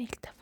ilta.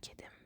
merak edin.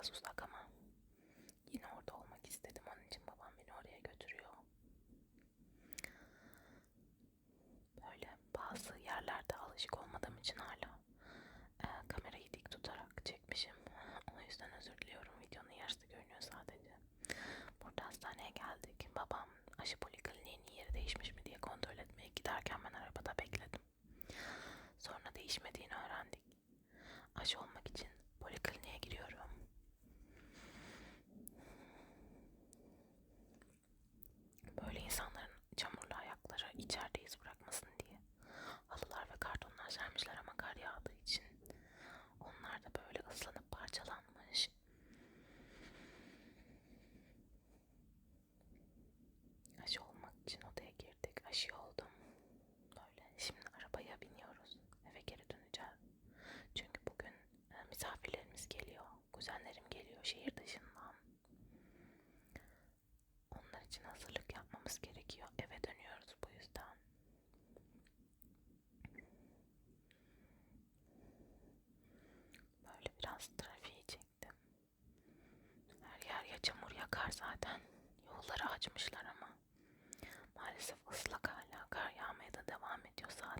biraz uzak ama yine orada olmak istedim. Onun için babam beni oraya götürüyor. Böyle bazı yerlerde alışık olmadığım için hala e, kamerayı dik tutarak çekmişim. o yüzden özür yapmamız gerekiyor. Eve dönüyoruz bu yüzden. Böyle biraz trafiği çektim. Her yer ya çamur yakar zaten. Yolları açmışlar ama. Maalesef ıslak hala kar yağmaya da devam ediyor saat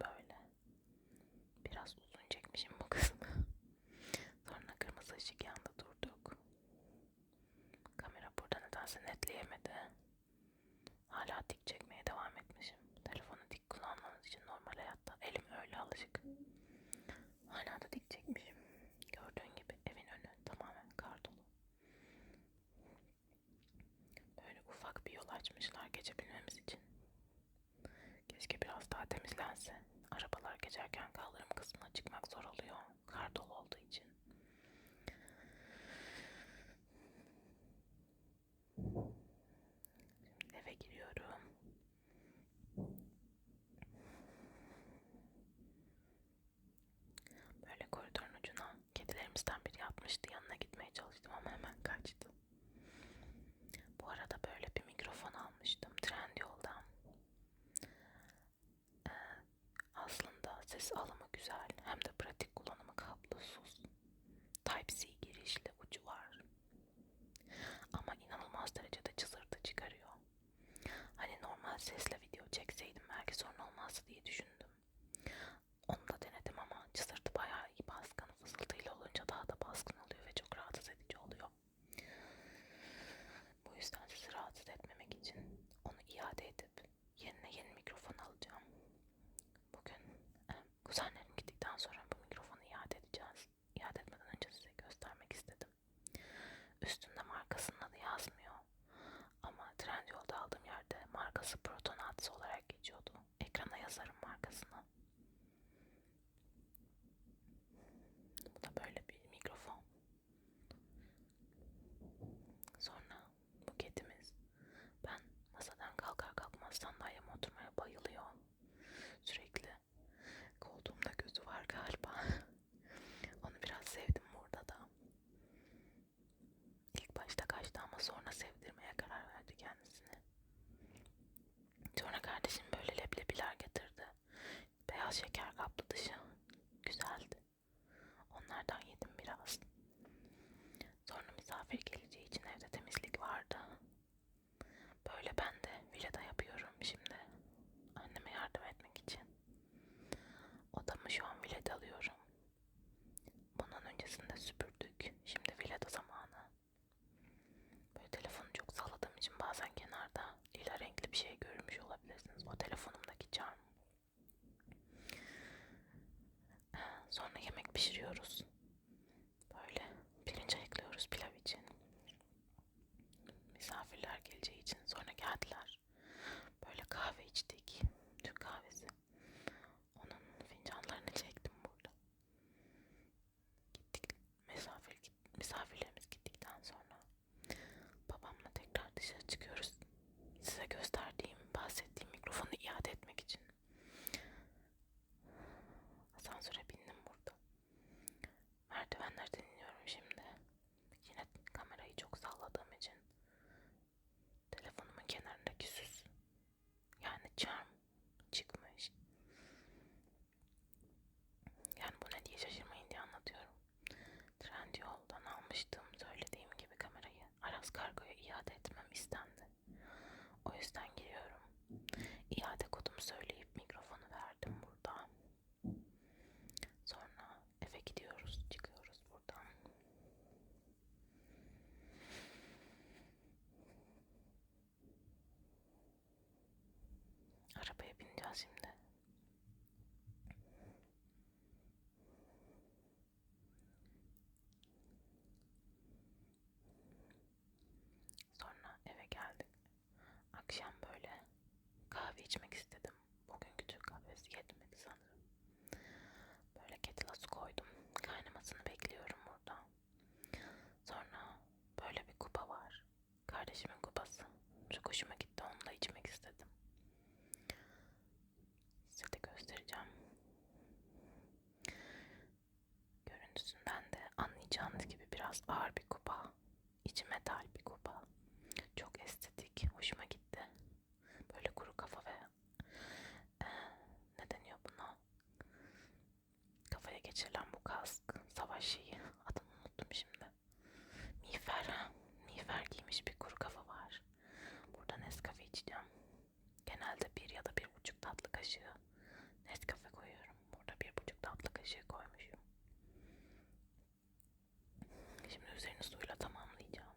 böyle. Biraz uzun çekmişim bu kısmı. Sonra kırmızı ışık yandı durduk. Kamera burada nedense netleyemedi. Hala dik çekmeye devam etmişim. Telefonu dik kullanmamız için normal hayatta elim öyle alışık. Hala da dik çekmişim. Gördüğün gibi evin önü tamamen kar dolu. Böyle ufak bir yol açmışlar geçebilmemiz için biraz daha temizlense. Arabalar geçerken kaldırım kısmına çıkmak zor oluyor. Kar dolu olduğu için. all of Kuzenlerim gittikten sonra bu mikrofonu iade edeceğiz. İade etmeden önce size göstermek istedim. Üstünde markasının adı yazmıyor. Ama Trendyol'da aldığım yerde markası Proton Hats olarak geçiyordu. Ekrana yazarım markasını. Misafir geleceği için evde temizlik vardı. Böyle ben de villada yapıyorum şimdi. Anneme yardım etmek için. Odamı şu an villada alıyorum. Bundan öncesinde süpürdük. Şimdi villada zamanı. Böyle telefonu çok salladığım için bazen kenarda lila renkli bir şey görmüş olabilirsiniz. O telefonumdaki charm. Sonra yemek pişiriyoruz. Böyle pirinç ayıklıyoruz pilav için. Misafirler geleceği için sonra geldiler. Böyle kahve içtik. Türk kahvesi. Onun fincanlarını çektim burada. Gittik. Misafir, misafirlerimiz gittikten sonra babamla tekrar dışarı çıkıyoruz. Size gösterdiğim, bahsettiğim mikrofonu iade etmek için. Asansöre bindim burada. Merdivenlerden iniyorum şimdi. Yine kamerayı çok salladığım için telefonumun kenarındaki süs yani charm çıkmış. Yani bu ne diye şaşırmayın diye anlatıyorum. Trendyol'dan almıştım söylediğim gibi kamerayı. Aras Kargo'ya iade etmem istendi. O yüzden giriyorum. İade kodumu söyleyip mikrofonu verdim burada. Sonra eve gidiyoruz, çıkıyoruz buradan. Arabaya bineceğiz şimdi. Sonra eve geldik. Akşam böyle kahve içmek istedim. Bugünkü Türk kahvesi yetmedi sanırım. Böyle kettle'a su koydum. Kaynamasını bekliyorum burada. Sonra böyle bir kupa var. Kardeşimin kupası. Çok hoşuma gitti. Onu da içmek istedim. Size de göstereceğim. Görüntüsünden de anlayacağınız gibi biraz ağır bir kupa. İçi metal bir kupa. Çok estetik. Hoşuma gitti. Böyle kuru kafa ve e, ne deniyor buna? Kafaya geçirilen bu kask, savaş şeyi. Adını unuttum şimdi. Miğfer. ha. Miğfer giymiş bir kuru kafa var. Burada İçeceğim. Genelde bir ya da bir buçuk tatlı kaşığı Nescafe koyuyorum. Burada bir buçuk tatlı kaşığı koymuşum. Şimdi üzerini suyla tamamlayacağım.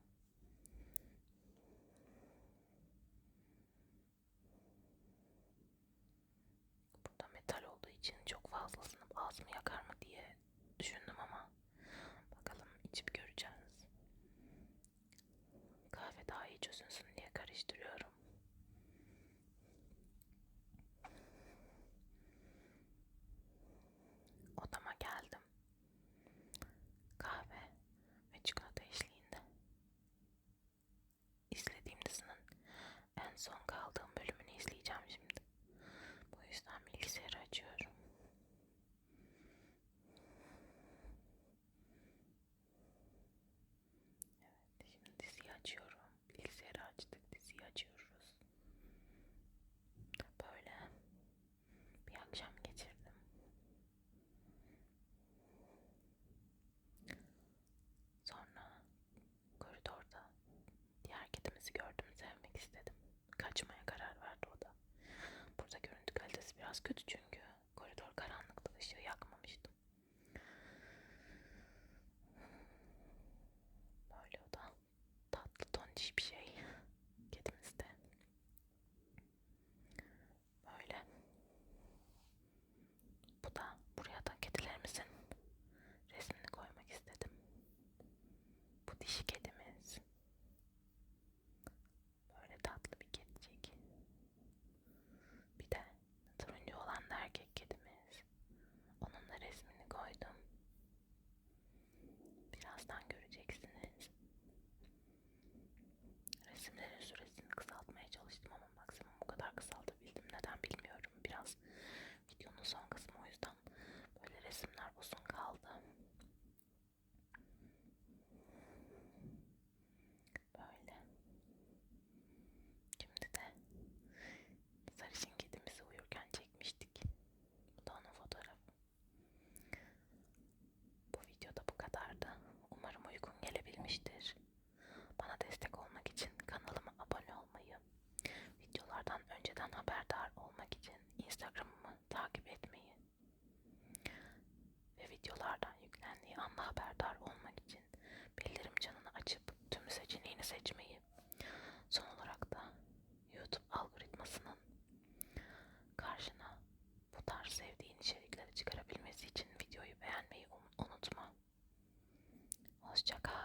Burada metal olduğu için çok fazlasını ağzımı yakar mı diye düşündüm ama bakalım içip göreceğiz. Kahve daha iyi çözünsün biraz kötü çünkü koridor karanlıkta ışığı yakmamıştım. Böyle o da tatlı tontiş bir şey. Kedimiz de. Böyle. Bu da buraya da kedilerimizin resmini koymak istedim. Bu dişi kedimiz. hoşçakal.